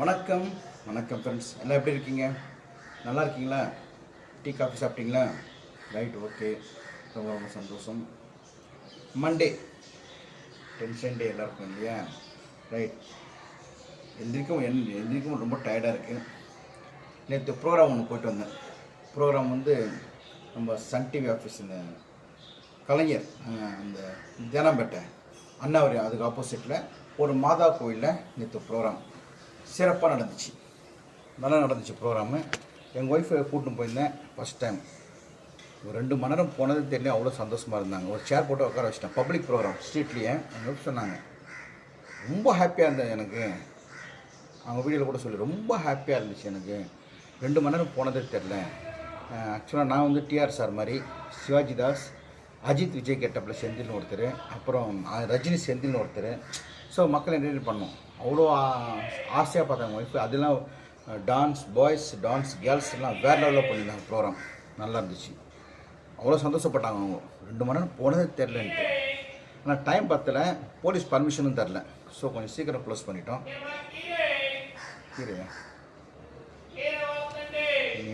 வணக்கம். வணக்கம் ஃப்ரெண்ட்ஸ் எல்லாம் எப்படி இருக்கீங்க? நல்லா இருக்கீங்களா? டீ காஃபி சாப்பிட்டீங்களா? ரைட் ஓகே ரொம்ப ரொம்ப சந்தோஷம். மண்டே டென்ஷன் டே எல்லாருக்கும் இல்லையா? ரைட் எந்திரிக்கும் என் எந்திரிக்கும் ரொம்ப டயர்டாக இருக்குது நேற்று ப்ரோக்ராம் ஒன்று போயிட்டு வந்தேன். ப்ரோக்ராம் வந்து நம்ம சன் டிவி ஆஃபீஸ் இந்த கலைஞர் அந்த தேனாம்பேட்டை அண்ணாவரி அதுக்கு ஆப்போசிட்டில் ஒரு மாதா கோயிலில் நேற்று ப்ரோக்ராம் சிறப்பாக நடந்துச்சு. நல்லா நடந்துச்சு ப்ரோக்ராமு எங்கள் ஒய்ஃபை கூட்டின்னு போயிருந்தேன் ஃபஸ்ட் டைம் ஒரு ரெண்டு மணி நேரம் போனது தெரியல அவ்வளோ சந்தோஷமாக இருந்தாங்க. ஒரு சேர் போட்டு உட்கார வச்சிட்டேன். பப்ளிக் ப்ரோக்ராம் ஸ்ட்ரீட்லேயே எங்கள் சொன்னாங்க ரொம்ப ஹாப்பியாக இருந்தேன் எனக்கு. அவங்க வீடியோவில் கூட சொல்லி ரொம்ப ஹாப்பியாக இருந்துச்சு எனக்கு. ரெண்டு மணி நேரம் போனதே தெரில. ஆக்சுவலாக நான் வந்து டிஆர் சார் மாதிரி சிவாஜி தாஸ் அஜித் விஜய் கெட்டப்பில் செந்தில்னு ஒருத்தர் அப்புறம் ரஜினி செந்தில்னு ஒருத்தர். ஸோ மக்களை என்டர்டெயின் பண்ணோம். அவ்வளோ ஆசையாக பார்த்தாங்க. ஒய்ஃப் அதெல்லாம் டான்ஸ் பாய்ஸ் டான்ஸ் கேர்ள்ஸ் எல்லாம் வேறு லெவலில் பண்ணியிருந்தாங்க ப்ரோக்ராம் நல்லா இருந்துச்சு. அவ்வளோ சந்தோஷப்பட்டாங்க அவங்க. ரெண்டு மணி நேரம் போனதே தெரிலன்ட்டு ஆனால் டைம் பத்தல. போலீஸ் பர்மிஷனும் தரல. ஸோ கொஞ்சம் சீக்கிரம் க்ளோஸ் பண்ணிட்டோம். கீரையா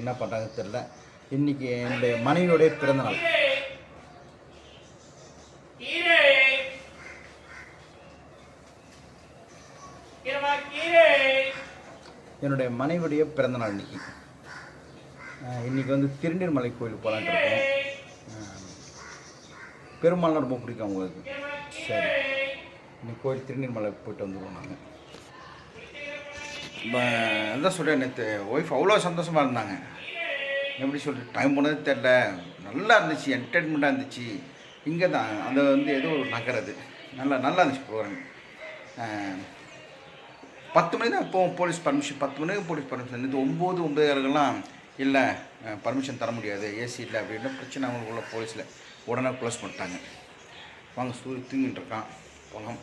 என்ன பண்ணுறாங்க தெரில இன்னைக்கு என்னுடைய மனைவியோடைய பிறந்தநாள் என்னுடைய மனைவியுடைய பிறந்த நாள் இன்னைக்கு. இன்றைக்கி வந்து திருநீர்மலை கோயிலுக்கு போகலான்ட்டு இருக்கோம் பெருமாள்னா ரொம்ப பிடிக்கும் அவங்களுக்கு. சரி. இன்னைக்கு கோயில் திருநீர்மலை போயிட்டு வந்துடுவோம் நாங்கள் அதான் சொல்கிறேன் நேற்று ஒய்ஃப் அவ்வளோ சந்தோஷமாக இருந்தாங்க. எப்படி சொல்லிட்டு டைம் போனது தெரில நல்லா இருந்துச்சு என்டர்டைன்மெண்ட்டாக இருந்துச்சு. இங்கே தான் அது வந்து ஏதோ ஒரு நகரது நல்லா நல்லா இருந்துச்சு ப்ரோக்ராம் பத்து மணி தான் இப்போ போலீஸ் பர்மிஷன் பத்து மணிக்கு போலீஸ் பர்மிஷன் இது ஒம்பது ஒம்பதுகளுக்கெல்லாம் இல்லை பர்மிஷன் தர முடியாது. ஏசி இல்லை அப்படின்னு பிரச்சனை அவங்களுக்குள்ள போலீஸில். உடனே க்ளோஸ் பண்ணிட்டாங்க. வாங்க சூரிய தூங்கிட்டு இருக்கான். போகலாம்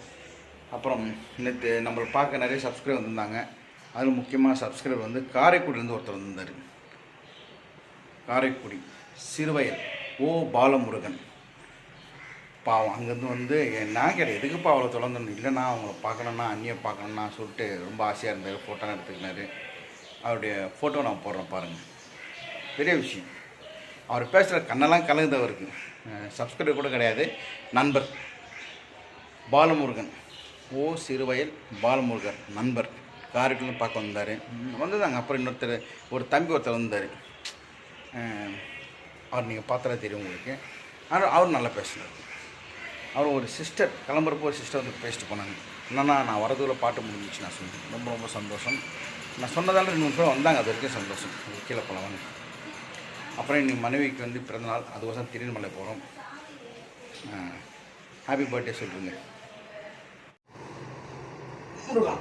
அப்புறம் நேற்று நம்மளை பார்க்க நிறைய சப்ஸ்கிரைபர் வந்திருந்தாங்க. அதில் முக்கியமாக சப்ஸ்கிரைபர் வந்து காரைக்குடியிலேருந்து ஒருத்தர் வந்திருந்தார். காரைக்குடி. சிறுவயல். ஓ. பாலமுருகன். பாவம் அங்கேருந்து வந்து நான் கேட்டேன் எதுக்குப்பா அவ்வளோ தொடர்ந்து இல்லைண்ணா அவங்கள பார்க்கணுன்னா அண்ணியை பார்க்கணுன்னா சொல்லிட்டு ரொம்ப ஆசையாக இருந்தார். ஃபோட்டோலாம் எடுத்துக்கினாரு அவருடைய ஃபோட்டோ நான் போடுறேன் பாருங்கள் பெரிய விஷயம். அவர் பேசுகிற கண்ணெல்லாம் கலங்குது அவருக்கு. சப்ஸ்கிரைபர் கூட கிடையாது. நண்பர். பாலமுருகன். ஓ சிறுவயல் பாலமுருகன் நண்பர். காரைக்குள்ள பார்க்க வந்தார். வந்ததாங்க. அப்புறம் இன்னொருத்தர் ஒரு தம்பி ஒருத்தர் வந்தார். அவர் நீங்கள் பார்த்தா தெரியும் உங்களுக்கு. ஆனால் அவர் நல்லா பேசினார். அவர் ஒரு சிஸ்டர் கிளம்புறப்போ ஒரு சிஸ்டர் வந்து பேசிட்டு போனாங்க. என்னன்னா நான் வரதுக்குள்ள பாட்டு முடிஞ்சிச்சு நான் சொன்னேன். ரொம்ப ரொம்ப சந்தோஷம். நான் சொன்னதால் ரெண்டு மூணு பேர் வந்தாங்க. அது வரைக்கும் சந்தோஷம். கீழே போகலாம் அப்புறம் இன்னைக்கு மனைவிக்கு வந்து பிறந்தநாள் அது வருஷம் திருநெல்மலை போகிறோம் ஹாப்பி பர்த்டே சொல்லுங்க முருகா.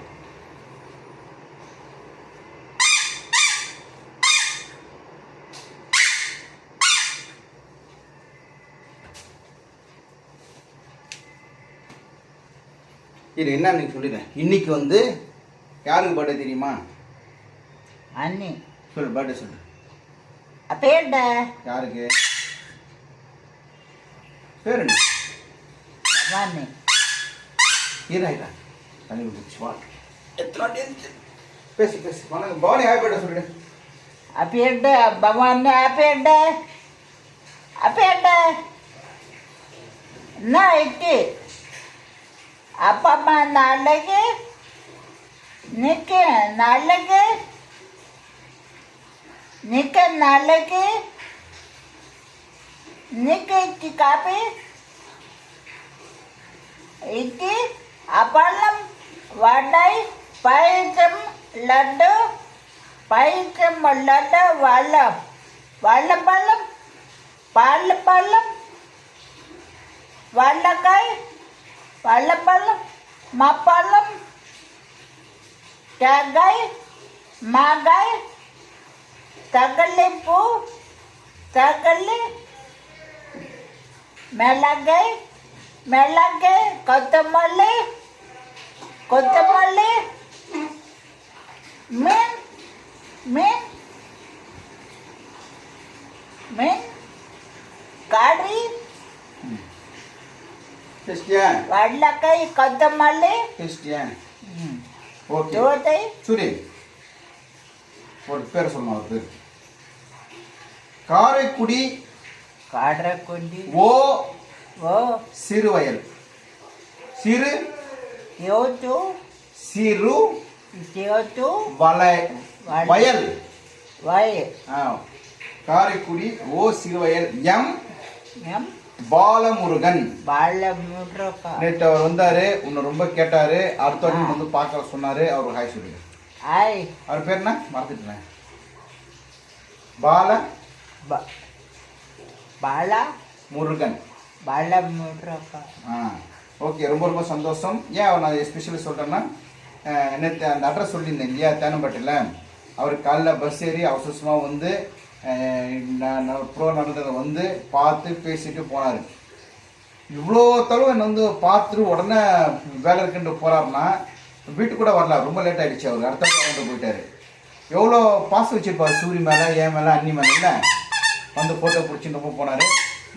இது என்ன நீங்க சொல்லிடுறேன் இன்னைக்கு வந்து யாருக்கு பர்த்டே தெரியுமா? அண்ணி. சொல்லு பர்த்டே சொல்லு. பேர்ட யாருக்கு? பேர் என்ன? பவானி. ஈராயிரா தண்ணி குடிச்சு வா. எத்தனை? பேசு பேசு. வணக்கம். பவானி ஹாப்பி பர்த்டே சொல்லிடு பவானி பேர்ட பேர்ட நைட்டு அப்பா அம்மா நல்லது? நிற்க நல்லது? நிற்க நல்லது? நிற்க காப்பி? இட்லி அப்பளம் வடை பயிற்சம் லட்டு பயிற்சம் லட்டு வளம் வாழைப்பழம் பாலப்பழம் पालम पालम माँ पालम तगल मगल पू तगल मेलग मेलग कोल कोल मीन मीन கிறிஸ்டியன். வெள்ளைக்காய் கொத்தமல்லி கிறிஸ்டியன். ஓகே. ஜோதி சூரி. ஒரு பேர் சொல்லணும் அவர் பேர்? காரைக்குடி. காடரக்குண்டி ஓ. ஓ. சிறுவயல். சிறு. யோத்து சிறு. யோத்து வலை வயல். வய ஆ. காரைக்குடி. ஓ சிறுவயல். எம். எம். பாலமுருகன். நேற்று அவர் வந்தாரு உன்னை ரொம்ப கேட்டாரு அடுத்த வாட்டி வந்து பார்க்க சொன்னாரு அவர் ஹாய் சொல்லுங்க. ஐ அவர் பேர் என்ன? மறந்துட்டேன். பால? பாலா? முருகன். ஆ ஓகே ரொம்ப ரொம்ப சந்தோஷம். ஏன் அவர் நான் எஸ்பெஷலி சொல்கிறேன்னா நேற்று அந்த அட்ரஸ் சொல்லியிருந்தேன் இல்லையா தேனம்பட்டில். அவர் காலைல பஸ் ஏறி அவசரமாக வந்து ப்ரோ நடந்ததை வந்து பார்த்து பேசிட்டு போனார். இவ்வளோ தடவை என்னை வந்து பார்த்துட்டு உடனே வேலை இருக்குன்ட்டு போகிறாருன்னா வீட்டுக்கு கூட வரல. ரொம்ப லேட் ஆகிடுச்சு அவர். அடுத்த வந்து போயிட்டாரு. எவ்வளோ பாசம் வச்சிருப்பாரு? சூரி மேலே என் மேலே அண்ணி மேலே இல்லை? வந்து ஃபோட்டோ பிடிச்சி ரொம்ப போனார்.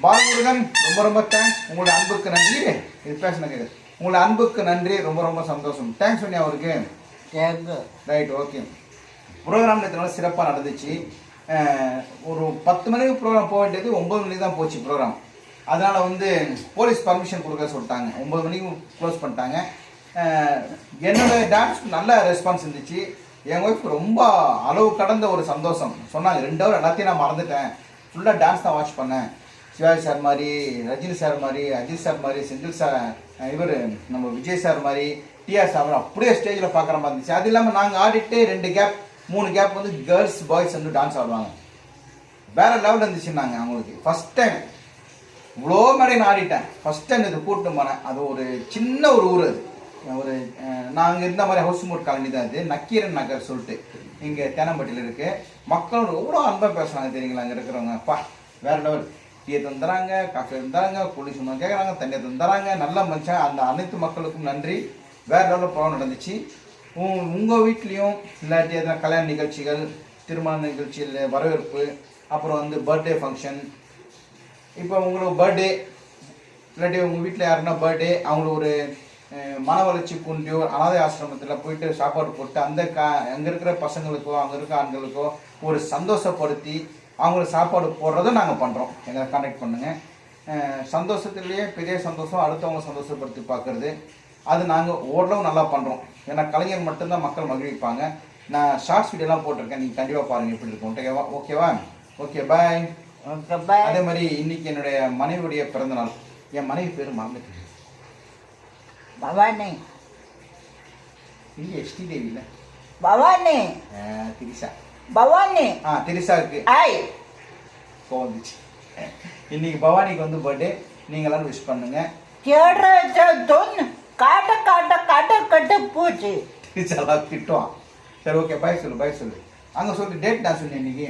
பாலமுருகன் ரொம்ப ரொம்ப தேங்க்ஸ் உங்களுடைய அன்புக்கு நன்றி. இது பேசின கேட்குது உங்களுடைய அன்புக்கு நன்றி. ரொம்ப ரொம்ப சந்தோஷம். தேங்க்ஸ் பண்ணி அவருக்கு. ரைட் ஓகே ப்ரோக்ராம் நேற்று நல்லா சிறப்பாக நடந்துச்சு. ஒரு பத்து மணிக்கு ப்ரோக்ராம் போக வேண்டியது ஒம்பது மணிக்கு தான் போச்சு ப்ரோக்ராம் அதனால் வந்து போலீஸ் பர்மிஷன் கொடுக்க சொல்லிட்டாங்க. ஒம்பது மணிக்கு க்ளோஸ் பண்ணிட்டாங்க. என்னோடய என்னோட டான்ஸ் நல்ல ரெஸ்பான்ஸ் இருந்துச்சு. என் ஒய்ஃப் ரொம்ப அளவு கடந்த ஒரு சந்தோஷம். சொன்னாங்க ரெண்டு ஹவர் எல்லாத்தையும் நான் மறந்துட்டேன். ஃபுல்லாக டான்ஸ் தான் வாட்ச் பண்ணேன். சிவாஜி சார் மாதிரி ரஜினி சார் மாதிரி அஜித் சார் மாதிரி செந்தில் சார் இவர் நம்ம விஜய் சார் மாதிரி டிஆர் சார் அப்படியே ஸ்டேஜில் பார்க்குற மாதிரி இருந்துச்சு. அது இல்லாமல் நாங்கள் ஆடிட்டு ரெண்டு கேப் மூணு கேப் வந்து கேர்ள்ஸ் பாய்ஸ் வந்து டான்ஸ் ஆடுவாங்க. வேற லெவலில் இருந்துச்சுன்னாங்க அவங்களுக்கு. ஃபஸ்ட் டைம் இவ்வளோ மேடை நான் ஆடிட்டேன். ஃபஸ்ட் டைம் இது கூட்டம் போனேன். அது ஒரு சின்ன ஒரு ஊர் அது. ஒரு நாங்கள் இருந்த மாதிரி ஹவுஸ் மோட் காலனி தான் இது. நக்கீரன் நகர் சொல்லிட்டு. இங்கே தேனம்பட்டியில் இருக்குது மக்களோட எவ்வளோ அன்பாக பேசுகிறாங்க தெரியுங்களா? அங்கே இருக்கிறவங்க. அப்பா வேற லெவல் டீயை தந்துறாங்க காஃபி தந்துறாங்க குழி சும்மா கேட்குறாங்க தண்ணியை தந்துறாங்க. நல்ல மனுஷன். அந்த அனைத்து மக்களுக்கும் நன்றி. வேற லெவலில் ப்ரோக்ராம் நடந்துச்சு. உங்கள் வீட்லேயும் இல்லாட்டி எதனா கல்யாண நிகழ்ச்சிகள் திருமண நிகழ்ச்சியில் வரவேற்பு அப்புறம் வந்து பர்த்டே ஃபங்க்ஷன் இப்போ உங்களுக்கு பர்த்டே இல்லாட்டி உங்கள் வீட்டில் யாருன்னா பர்த்டே அவங்களுக்கு ஒரு மன வளர்ச்சி குன்றியோர் அனாதை ஆசிரமத்தில் போயிட்டு சாப்பாடு போட்டு அந்த கா அங்கே இருக்கிற பசங்களுக்கோ அங்கே இருக்கிற ஆண்களுக்கோ ஒரு சந்தோஷப்படுத்தி அவங்களுக்கு சாப்பாடு போடுறதை நாங்கள் பண்ணுறோம் எங்களை கான்டாக்ட் பண்ணுங்கள் சந்தோஷத்துலேயே பெரிய சந்தோஷம் அடுத்தவங்க சந்தோஷப்படுத்தி பார்க்குறது. அது நாங்கள் ஓரளவு நல்லா பண்ணுறோம் ஏன்னா கலைஞர் மட்டும்தான் மக்கள் மகிழ்விப்பாங்க நான் ஷார்ட்ஸ் வீடியோலாம் போட்டிருக்கேன். நீங்கள் கண்டிப்பாக பாருங்கள் எப்படி இருக்கும். ஓகேவா? ஓகேவா? ஓகே பாய் அதே மாதிரி இன்னைக்கு என்னுடைய மனைவியுடைய பிறந்த நாள். என் மனைவி பேர் மறந்துட்டேன். பவானி. இங்கே எஸ்டி தேவியில் பவானி. திரிசா பவானி. ஆ திரிசாவுக்கு ஐ. கோவம் வந்துச்சு. இன்னைக்கு பவானிக்கு வந்து பர்த்டே நீங்க எல்லாரும் விஷ் பண்ணுங்க. கேடுற துன். காட்ட காட்ட காட்ட கட்டு பூச்சி. நல்லா திட்டம் சரி ஓகே பாய் சொல்லு பாய் சொல்லு. அங்கே சொல்லு டேட் நான் சொன்னேன் இன்னைக்கு.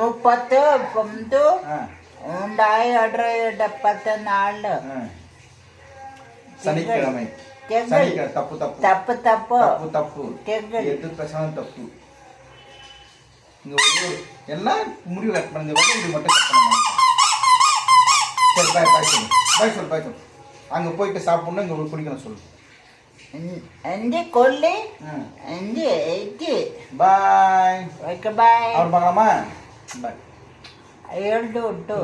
முப்பத்து பொந்து ரெண்டாயிரத்தி பத்து நாலு. சனிக்கிழமை. சனிக்கிழமை தப்பு தப்பு. தப்பு தப்பு. தப்பு தப்பு. எது பிரசாதம் தப்பு. இங்கே ஒரு எல்லாம் முடிவு கட் பண்ணுங்க மட்டும் கட் பண்ணுங்க சரி பாய் பாய் சொல்லு. பாய் சொல்லு பாய் சொல்லு. அங்கே போயிட்டு சாப்பிட்ணும் இங்கே குடிக்கணும் சொல்லு. வந்து கொல்லி வந்து இது பை ஓகே பாய். அவர் பார்க்கலாமா? பாய். ஏழு டூ